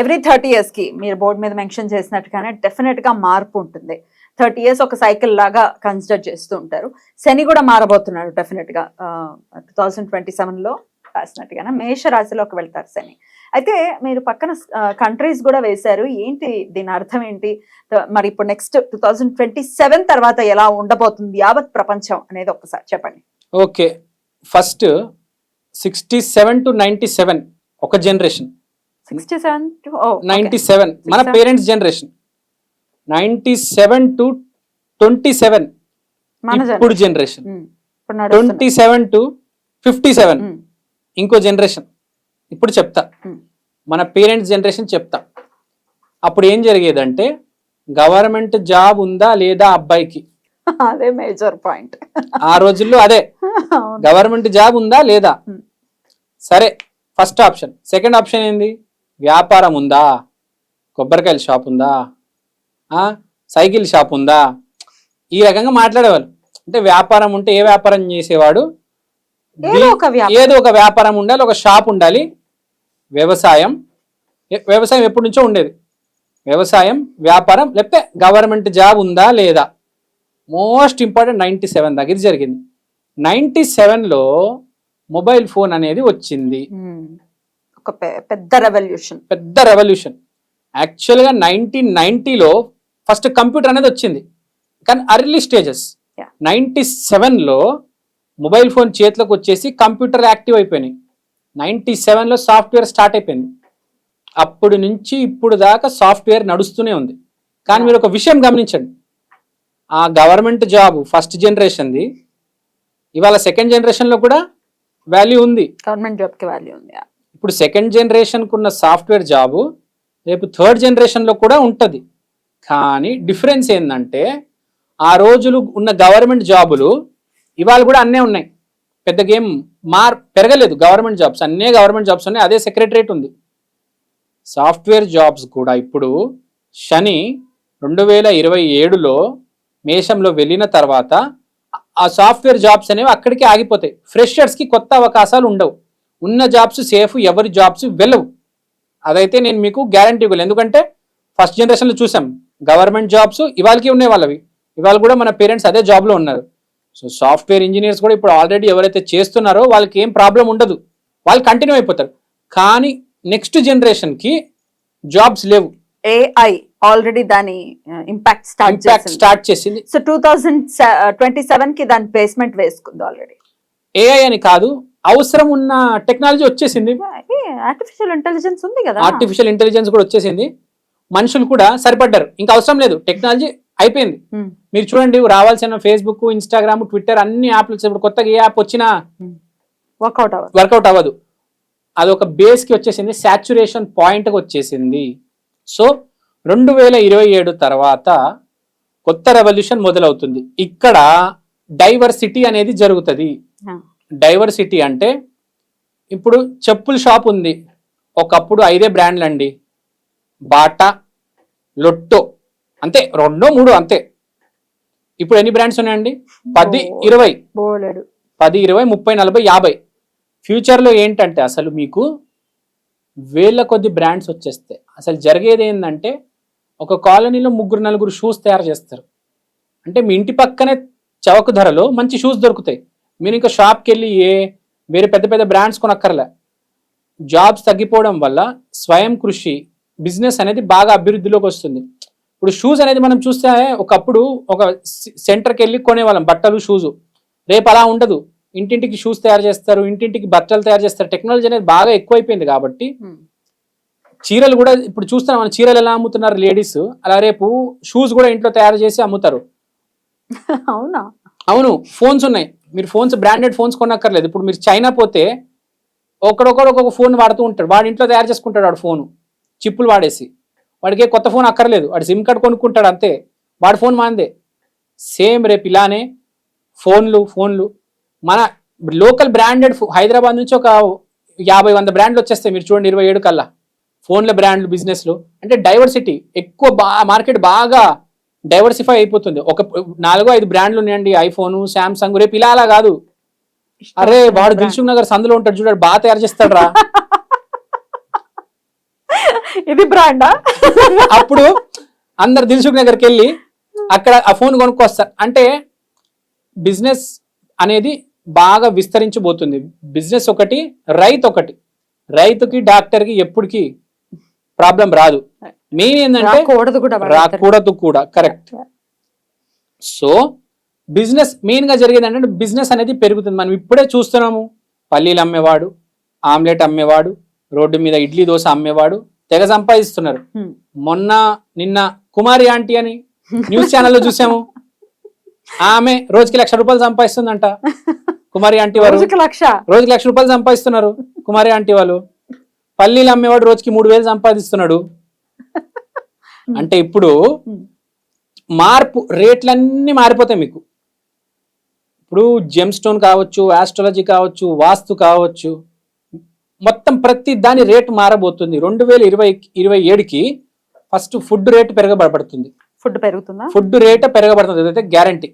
Every thirty ఇయర్స్కి మీరు board మీద మెన్షన్ చేసినట్టుగానే డెఫినెట్గా మార్పు ఉంటుంది. థర్టీ ఇయర్స్ ఒక సైకిల్ లాగా కన్సిడర్ చేస్తూ ఉంటారు. శని కూడా మారబోతున్నాడు డెఫినెట్గా టూ థౌజండ్ ట్వంటీ సెవెన్లో రాసినట్టుగానే మేషరాశిలోకి వెళ్తారు శని. అయితే మీరు పక్కన కంట్రీస్ కూడా వేశారు. ఏంటి దీని అర్థం ఏంటి? మరి ఇప్పుడు next two thousand twenty seven తర్వాత ఎలా ఉండబోతుంది? యావత్ ప్రపంచం అనేది ఒకసారి చెప్పండి. Okay. First sixty seven to ninety seven ఒక జనరేషన్ సిక్స్టీ సెవెన్ సెవెన్ మన 67. Parents generation ninety seven to twenty seven ఇప్పుడు generation twenty seven to fifty seven ఇంకో జనరేషన్ ఇప్పుడు చెప్తా. Hmm. మన పేరెంట్స్ జనరేషన్ చెప్తా. అప్పుడు ఏం జరిగేదంటే గవర్నమెంట్ జాబ్ ఉందా లేదా అబ్బాయికి? అదే మేజర్ పాయింట్ ఆ రోజుల్లో అదే. గవర్నమెంట్ జాబ్ ఉందా లేదా? Hmm. సరే ఫస్ట్ ఆప్షన్ సెకండ్ ఆప్షన్ ఏంది? వ్యాపారం ఉందా? కొబ్బరికాయల షాప్ ఉందా? సైకిల్ షాప్ ఉందా? ఈ రకంగా మాట్లాడేవాళ్ళు. అంటే వ్యాపారం ఉంటే ఏ వ్యాపారం చేసేవాడు? ఏదో ఒక వ్యాపారం. ఉండాలి ఒక షాప్ ఉండాలి. వ్యవసాయం. వ్యవసాయం ఎప్పటి నుంచో ఉండేది. వ్యవసాయం వ్యాపారం లేకపోతే గవర్నమెంట్ జాబ్ ఉందా లేదా? మోస్ట్ ఇంపార్టెంట్ నైంటీ సెవెన్ దాకా ఇది జరిగింది. నైంటీ సెవెన్లో మొబైల్ ఫోన్ అనేది వచ్చింది. ఒక పెద్ద రెవల్యూషన్ పెద్ద రెవల్యూషన్ యాక్చువల్గా నైన్టీన్ నైన్టీలో ఫస్ట్ కంప్యూటర్ అనేది వచ్చింది. కానీ అర్లీ స్టేజెస్. నైన్టీ సెవెన్లో మొబైల్ ఫోన్ చేతిలోకి వచ్చేసి కంప్యూటర్ యాక్టివ్ అయిపోయినాయి. నైన్టీ సెవెన్లో సాఫ్ట్వేర్ స్టార్ట్ అయిపోయింది. అప్పుడు నుంచి ఇప్పుడు దాకా సాఫ్ట్వేర్ నడుస్తూనే ఉంది. కానీ మీరు ఒక విషయం గమనించండి. ఆ గవర్నమెంట్ జాబ్ ఫస్ట్ జనరేషన్ది ఇవాళ సెకండ్ జనరేషన్లో కూడా వాల్యూ ఉంది. గవర్నమెంట్ జాబ్కి వాల్యూ ఉంది ఇప్పుడు సెకండ్ జనరేషన్కు ఉన్న సాఫ్ట్వేర్ జాబు రేపు థర్డ్ జనరేషన్లో కూడా ఉంటుంది. కానీ డిఫరెన్స్ ఏంటంటే ఆ రోజులు ఉన్న గవర్నమెంట్ జాబులు ఇవాళ కూడా అన్నే ఉన్నాయి. పెద్దగా ఏం మార్ పెరగలేదు. గవర్నమెంట్ జాబ్స్ అన్నే గవర్నమెంట్ జాబ్స్ ఉన్నాయి. అదే సెక్రటరేట్ ఉంది. సాఫ్ట్వేర్ జాబ్స్ కూడా ఇప్పుడు శని రెండు వేల ఇరవై ఏడులో మేషంలో వెళ్ళిన తర్వాత ఆ సాఫ్ట్వేర్ జాబ్స్ అనేవి అక్కడికి ఆగిపోతాయి. ఫ్రెషర్స్కి కొత్త అవకాశాలు ఉండవు. ఉన్న జాబ్స్ సేఫ్ ఎవరి జాబ్స్ వెళ్ళవు. అదైతే నేను మీకు గ్యారంటీ ఇవ్వలేదు ఎందుకంటే ఫస్ట్ జనరేషన్లో చూసాం గవర్నమెంట్ జాబ్స్ ఇవాళకి ఉన్నాయి వాళ్ళవి. ఇవాళ కూడా మన పేరెంట్స్ అదే జాబ్లో ఉన్నారు. సో సాఫ్ట్వేర్ ఇంజనీర్స్ కూడా ఇప్పుడు ఆల్రెడీ ఎవరైతే చేస్తున్నారో వాళ్ళకి ఏం ప్రాబ్లం ఉండదు. వాళ్ళు కంటిన్యూ అయిపోతారు. కానీ నెక్స్ట్ జనరేషన్కి జాబ్స్ లేవు. ఏఐ ఆల్రెడీ దాని ఇంపాక్ట్ స్టార్ట్ స్టార్ట్ చేసింది. సో టూ థౌజండ్ ట్వంటీ సెవెన్కి దాని బేస్మెంట్ వేసుకుంది ఆల్రెడీ ఏఐ అని కాదు అవసరం ఉన్న టెక్నాలజీ వచ్చేసింది. ఆర్టిఫిషియల్ ఇంటెలిజెన్స్ ఉంది కదా. ఆర్టిఫిషియల్ ఇంటెలిజెన్స్ కూడా వచ్చేసింది. మనుషులు కూడా సరిపడ్డారు. ఇంకా అవసరం లేదు. టెక్నాలజీ అయిపోయింది. మ్మ్. మీరు చూడండి రావాల్సిన ఫేస్బుక్ ఇన్స్టాగ్రామ్ ట్విట్టర్ అన్ని యాప్లు. ఇప్పుడు కొత్తగా ఏ యాప్ వచ్చినా వర్కౌట్ అవ్వదు. వర్కౌట్ అవ్వదు. అది ఒక బేస్కి వచ్చేసింది. సాచురేషన్ పాయింట్కి వచ్చేసింది. సో రెండు వేల ఇరవై ఏడు తర్వాత కొత్త రెవల్యూషన్ మొదలవుతుంది. ఇక్కడ డైవర్సిటీ అనేది జరుగుతుంది. డైవర్సిటీ అంటే ఇప్పుడు చెప్పుల షాప్ ఉంది. ఒకప్పుడు ఐదే బ్రాండ్లు అండి బాటా లొట్టో అంతే. రెండో మూడు అంతే. ఇప్పుడు ఎన్ని బ్రాండ్స్ ఉన్నాయండి? పది. ఇరవై. పది ఇరవై ముప్పై నలభై యాభై. ఫ్యూచర్లో ఏంటంటే అసలు మీకు వేల కొద్ది బ్రాండ్స్ వచ్చేస్తాయి. అసలు జరిగేది ఏంటంటే ఒక కాలనీలో ముగ్గురు నలుగురు షూస్ తయారు చేస్తారు. అంటే మీ ఇంటి పక్కనే చౌక ధరలో మంచి షూస్ దొరుకుతాయి. మీరు ఇంకా షాప్కి వెళ్ళి ఏ వేరే పెద్ద పెద్ద బ్రాండ్స్ కొనక్కర్లే. జాబ్స్ తగ్గిపోవడం వల్ల స్వయం కృషి బిజినెస్ అనేది బాగా అభివృద్ధిలోకి వస్తుంది. ఇప్పుడు షూస్ అనేది మనం చూస్తే ఒకప్పుడు ఒక సెంటర్కి వెళ్ళి కొనేవాళ్ళం బట్టలు షూస్. రేపు అలా ఉండదు. ఇంటింటికి షూస్ తయారు చేస్తారు ఇంటింటికి బట్టలు తయారు చేస్తారు. టెక్నాలజీ అనేది బాగా ఎక్కువైపోయింది కాబట్టి. చీరలు కూడా ఇప్పుడు చూస్తున్నాం మనం చీరలు ఎలా అమ్ముతున్నారు లేడీస్ అలా రేపు షూస్ కూడా ఇంట్లో తయారు చేసి అమ్ముతారు. అవునా? అవును ఫోన్స్ ఉన్నాయి. మీరు ఫోన్స్ బ్రాండెడ్ ఫోన్స్ కొనక్కర్లేదు. ఇప్పుడు మీరు చైనా పోతే ఒకడొకడు ఒక్కొక్క ఫోన్ వాడుతూ ఉంటాడు. వాడి ఇంట్లో తయారు చేసుకుంటాడు వాడు ఫోను చిప్పులు వాడేసి. వాడికి కొత్త ఫోన్ అక్కర్లేదు. వాడు సిమ్ కార్డ్ కొనుక్కుంటాడు అంతే. వాడి ఫోన్ మాందే. సేమ్ రేపు ఇలానే ఫోన్లు ఫోన్లు మన లోకల్ బ్రాండెడ్ హైదరాబాద్ నుంచి ఒక యాభై వంద బ్రాండ్లు వచ్చేస్తాయి. మీరు చూడండి ఇరవై ఏడు కల్లా. ఫోన్ల బ్రాండ్లు బిజినెస్లు అంటే డైవర్సిటీ ఎక్కువ బా మార్కెట్ బాగా డైవర్సిఫై అయిపోతుంది. ఒక నాలుగో ఐదు బ్రాండ్లు ఉన్నాయండి. ఐఫోన్ శాంసంగ్ రేపు ఇలా అలా కాదు. అరే వాడు దిల్సుఖ్ నగర్ సందులో ఉంటాడు చూడాడు బాగా తయారు చేస్తాడు రా ఇది బ్రాండా? అప్పుడు అందరు దిల్సుఖ్ నగర్కి వెళ్ళి అక్కడ ఆ ఫోన్ కొనుక్కొస్తారు. అంటే బిజినెస్ అనేది బాగా విస్తరించబోతుంది. బిజినెస్ ఒకటి రైతు ఒకటి రైతుకి డాక్టర్కి ఎప్పటికి ప్రాబ్లం రాదు. మెయిన్ ఏంటంటే రాకూడదు కూడా వాళ్ళ కరెక్ట్ సో బిజినెస్ మెయిన్గా జరిగేది ఏంటంటే బిజినెస్ అనేది పెరుగుతుంది. మనం ఇప్పుడే చూస్తున్నాము పల్లీలు అమ్మేవాడు ఆమ్లెట్ అమ్మేవాడు రోడ్డు మీద ఇడ్లీ దోశ అమ్మేవాడు తెగ సంపాదిస్తున్నారు. Hmm. మొన్న నిన్న కుమారి ఆంటీ అని న్యూస్ ఛానల్లో చూసాము. ఆమె రోజుకి లక్ష రూపాయలు సంపాదిస్తుందంట. కుమారి ఆంటీ లక్ష? రోజుకి లక్ష రూపాయలు సంపాదిస్తున్నారు కుమారి ఆంటీ వాళ్ళు. పల్లీలు అమ్మేవాడు రోజుకి మూడు వేలు సంపాదిస్తున్నాడు. అంటే ఇప్పుడు. మార్పు రేట్లన్నీ మారిపోతాయి మీకు. ఇప్పుడు జెమ్ స్టోన్ కావచ్చు ఆస్ట్రాలజీ కావచ్చు వాస్తు కావచ్చు మొత్తం ప్రతి దాని రేటు మారబోతుంది. రెండు వేల ఇరవై ఇరవై ఏడుకి ఫస్ట్ ఫుడ్ రేట్ పెరగబడుతుంది ఫుడ్ పెరుగుతుందా? ఫుడ్ రేట్ పెరగబడుతుంది. అదైతే guarantee.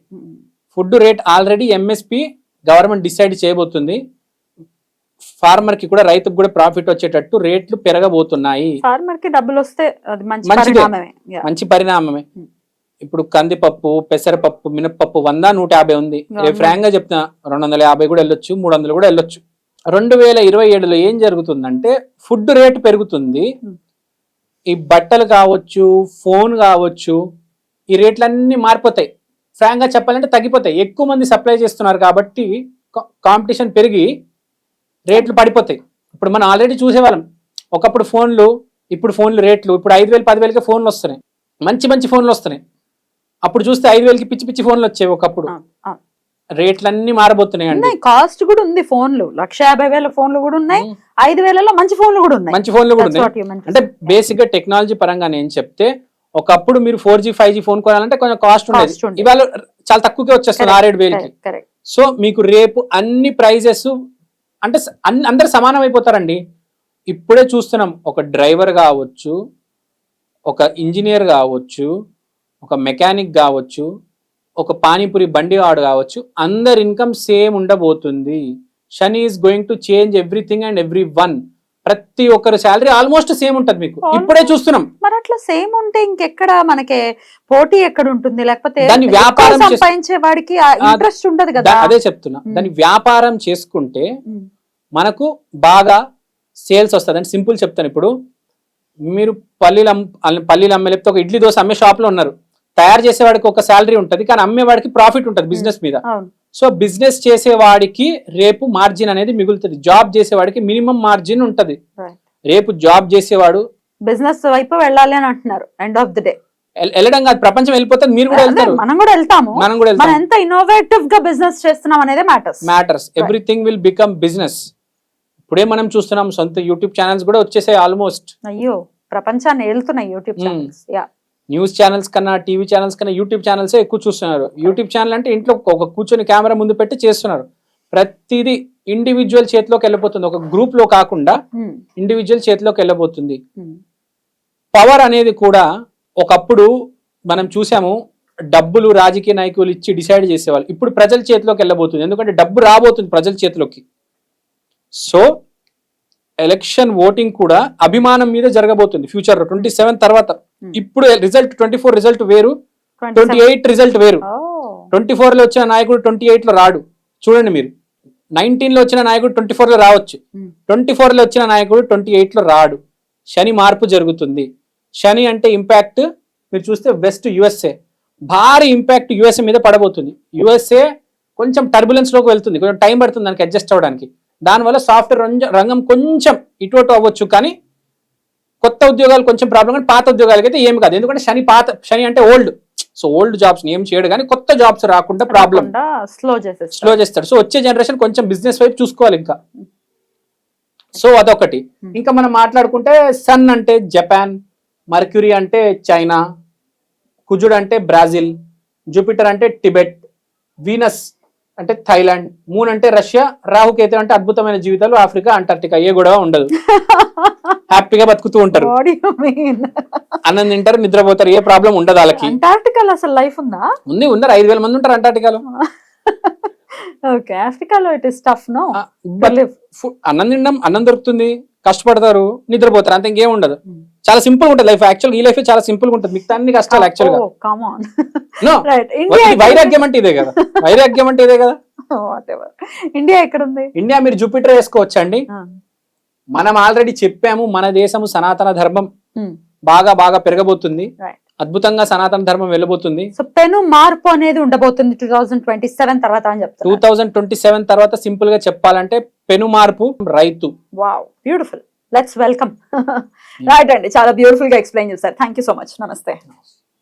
Food rate already MSP government decide చేయబోతుంది. ఫార్మర్కి కూడా రైతుకు కూడా ప్రాఫిట్ వచ్చేటట్టు రేట్లు పెరగబోతున్నాయి. ఫార్మర్కి డబ్బులు వస్తే మంచి. పరిణామమే. Yeah. మంచి పరిణామమే. Hmm. ఇప్పుడు కందిపప్పు పెసరపప్పు మినపప్పు వంద నూట యాభై ఉంది. ఫ్రాంక్గా చెప్తున్నా రెండు వందల యాభై కూడా వెళ్ళొచ్చు మూడు వందలు కూడా వెళ్ళొచ్చు. రెండు వేల ఇరవై ఏడులో ఏం జరుగుతుందంటే ఫుడ్ రేట్ పెరుగుతుంది. Hmm. ఈ బట్టలు కావచ్చు ఫోన్ కావచ్చు ఈ రేట్లన్నీ మారిపోతాయి. ఫ్రాంక్గా చెప్పాలంటే తగ్గిపోతాయి. ఎక్కువ మంది సప్లై చేస్తున్నారు కాబట్టి కాంపిటీషన్ పెరిగి రేట్లు పడిపోతాయి. ఇప్పుడు మనం ఆల్రెడీ చూసేవాళ్ళం. ఒకప్పుడు ఫోన్లు ఇప్పుడు ఫోన్లు రేట్లు ఇప్పుడు ఐదు వేలు పదివేలకే ఫోన్లు వస్తున్నాయి. మంచి మంచి ఫోన్లు వస్తున్నాయి. అప్పుడు చూస్తే ఐదు వేలకి పిచ్చి పిచ్చి ఫోన్లు వచ్చాయి ఒకప్పుడు. ఆ. రేట్లన్నీ మారబోతున్నాయి అండి. కాస్ట్ కూడా ఉంది ఫోన్లు. లక్ష యాభై వేల ఫోన్లు కూడా ఉన్నాయి. ఐదు వేలలో మంచి ఫోన్లు కూడా ఉన్నాయి. మంచి ఫోన్లు కూడా ఉన్నాయి. అంటే. బేసిక్గా టెక్నాలజీ పరంగా నేను చెప్తే ఒకప్పుడు మీరు four G five G phone కొనాలంటే కొంచెం కాస్ట్ ఉండేది. ఇవాళ చాలా తక్కువకే వచ్చేస్తుంది ఆరేడు వేలకి. సో మీకు రేపు అన్ని ప్రైజెస్ అంటే అందరు సమానం అయిపోతారండి ఇప్పుడే చూస్తున్నాం ఒక డ్రైవర్ కావచ్చు ఒక ఇంజనీర్ కావచ్చు ఒక మెకానిక్ కావచ్చు ఒక పానీపూరి బండి వాడు కావచ్చు అందరి ఇన్కమ్ సేమ్ ఉండబోతుంది. Shani is going to change everything and everyone. ప్రతి ఒక్కరి శాలరీ ఆల్మోస్ట్ సేమ్ ఉంటది మీకు. ఇప్పుడే చూస్తున్నాం. మరి అట్లా సేమ్ ఉంటే ఇంకెక్కడ మనకి పోటీ ఎక్కడ ఉంటుంది లేకపోతే ఎక్కువ వ్యాపారం సంపాదించే వాడికి ఇంట్రెస్ట్ ఉండదు కదా. అదే చెప్తున్నా. దాన్ని వ్యాపారం చేసుకుంటే మనకు బాగా సేల్స్ వస్తుంది అంటే సింపుల్ చెప్తాను ఇప్పుడు. మీరు పల్లీలు పల్లీలు అమ్మే లేకపోతే ఒక ఇడ్లీ దోశ అమ్మే షాప్లో ఉన్నారు. తయారు చేసేవాడికి ఒక శాలరీ ఉంటుంది కానీ అమ్మేవాడికి ప్రాఫిట్ ఉంటుంది బిజినెస్ మీద. సో బిజినెస్ చేసేవాడికి రేపు మార్జిన్ అనేది మిగులుతుంది. జాబ్ చేసేవాడికి మినిమం మార్జిన్ ఉంటది. రేపు జాబ్ చేసేవాడు బిజినెస్ వైపు వెళ్ళాలి అని అంటున్నారు ఎండ్ ఆఫ్ ది డే వెళ్ళడం కాదు ప్రపంచం వెళ్ళిపోతే మీరు కూడా వెళ్తారు. మనం కూడా వెళ్తాము. మనం కూడా ఎంత ఇన్నోవేటివ్గా బిజినెస్ చేస్తున్నాం అనేది matters matters everything will become business ఇప్పుడే మనం చూస్తున్నాం సొంత యూట్యూబ్ ఛానల్స్ కూడా వచ్చేసాయి ఆల్మోస్ట్. అయ్యో ప్రపంచాన్ని వెళ్తున్నాయి YouTube. Channels. Yeah. News channels కన్నా టీవీ ఛానల్స్ కన్నా యూట్యూబ్ ఛానల్సే ఎక్కువ చూస్తున్నారు. యూట్యూబ్ ఛానల్ అంటే ఇంట్లో ఒక కూర్చొని కెమెరా ముందు పెట్టి చేస్తున్నారు. ప్రతిదీ ఇండివిజువల్ చేతిలోకి వెళ్ళిపోతుంది. ఒక గ్రూప్లో కాకుండా ఇండివిజువల్ చేతిలోకి వెళ్ళబోతుంది పవర్ అనేది కూడా ఒకప్పుడు మనం చూసాము డబ్బులు రాజకీయ నాయకులు ఇచ్చి డిసైడ్ చేసేవాళ్ళు. ఇప్పుడు ప్రజల చేతిలోకి వెళ్ళబోతుంది. ఎందుకంటే డబ్బు రాబోతుంది ప్రజల చేతిలోకి. సో ఎలక్షన్ ఓటింగ్ కూడా అభిమానం మీద జరగబోతుంది. ఫ్యూచర్ ట్వంటీ సెవెన్ తర్వాత. Hmm. ఇప్పుడు రిజల్ట్ ట్వంటీ ఫోర్ రిజల్ట్ వేరు. ట్వంటీ ఎయిట్ రిజల్ట్ వేరు. ట్వంటీ ఫోర్లో వచ్చిన నాయకుడు ట్వంటీ ఎయిట్లో రాడు. చూడండి మీరు. నైన్టీన్లో వచ్చిన నాయకుడు ట్వంటీ ఫోర్లో రావచ్చు. Hmm. ట్వంటీ ఫోర్లో వచ్చిన నాయకుడు ట్వంటీ ఎయిట్లో రాడు. శని మార్పు జరుగుతుంది. శని అంటే ఇంపాక్ట్ మీరు చూస్తే వెస్ట్ యుఎస్ఏ భారీ ఇంపాక్ట్ యుఎస్ఏ మీద పడబోతుంది. యుఎస్ఏ కొంచెం టర్బులెన్స్లోకి వెళ్తుంది. కొంచెం టైం పడుతుంది దానికి అడ్జస్ట్ అవ్వడానికి. దానివల్ల సాఫ్ట్వేర్ రంగం కొంచెం ఇటు అటు అవ్వచ్చు కానీ కొత్త ఉద్యోగాలు కొంచెం ప్రాబ్లం కానీ పాత ఉద్యోగాలకి అయితే ఏమి కాదు. ఎందుకంటే శని పాత శని అంటే ఓల్డ్ సో ఓల్డ్ జాబ్స్ ఏం చేయడు కానీ కొత్త జాబ్స్ రాకుండా ప్రాబ్లం స్లో చేసేస్తారు స్లో చేస్తాడు. సో వచ్చే జనరేషన్ కొంచెం బిజినెస్ వైపు చూసుకోవాలి ఇంకా. సో అదొకటి. Hmm. ఇంకా మనం మాట్లాడుకుంటే సన్ అంటే జపాన్ మర్క్యూరీ అంటే చైనా కుజుడు అంటే బ్రాజిల్ జూపిటర్ అంటే టిబెట్ వీనస్ అంటే థైలాండ్ మూన్ అంటే రష్యా రాహుకేతు అంటే అద్భుతమైన జీవితాలు ఆఫ్రికా అంటార్టికా ఏ కూడా ఉండదు. హ్యాపీగా బతుకుతూ ఉంటారు? అన్నం తింటారు నిద్రపోతారు ఏ ప్రాబ్లం ఉండదు వాళ్ళకి. అంటార్టికాలో అసలు లైఫ్ ఉందా? ఉంది ఉన్నారు. ఐదు వేల మంది ఉంటారు అంటార్టికాలో ఓకే ఆఫ్రికాలో ఇట్ ఇస్ టఫ్ నో అన్నం తినడం అన్నం దొరుకుతుంది. కష్టపడతారు నిద్రపోతారు అంత ఇంకేం ఉండదు. చాలా సింపుల్ ఉంటుంది లైఫ్. యాక్చువల్ ఈ లైఫ్ చాలా సింపుల్ ఉంటుంది. మిగతా అన్ని కష్టాలు యాక్చువల్గా వైరాగ్యం అంటే ఇదే కదా. వైరాగ్యం అంటే ఇదే కదా. ఇండియా ఎక్కడ ఉంది ఇండియా మీరు జూపిటర్ వేసుకోవచ్చు అండి మనం ఆల్రెడీ చెప్పాము మన దేశము సనాతన ధర్మం. బాగా బాగా పెరగబోతుంది. అద్భుతంగా సనాతన ధర్మం వెళ్ళబోతుంది. సో పెను మార్పు అనేది ఉండబోతుంది టూ థౌజండ్ ట్వంటీ సెవెన్ తర్వాత అని టూ థౌజండ్ ట్వంటీ సెవెన్ తర్వాత సింపుల్గా చెప్పాలంటే పెను మార్పు రైతు. Wow beautiful let's welcome right అండి చాలా బ్యూటిఫుల్గా ఎక్స్ప్లెయిన్ చేశారు. థ్యాంక్ యూ సో మచ్ నమస్తే.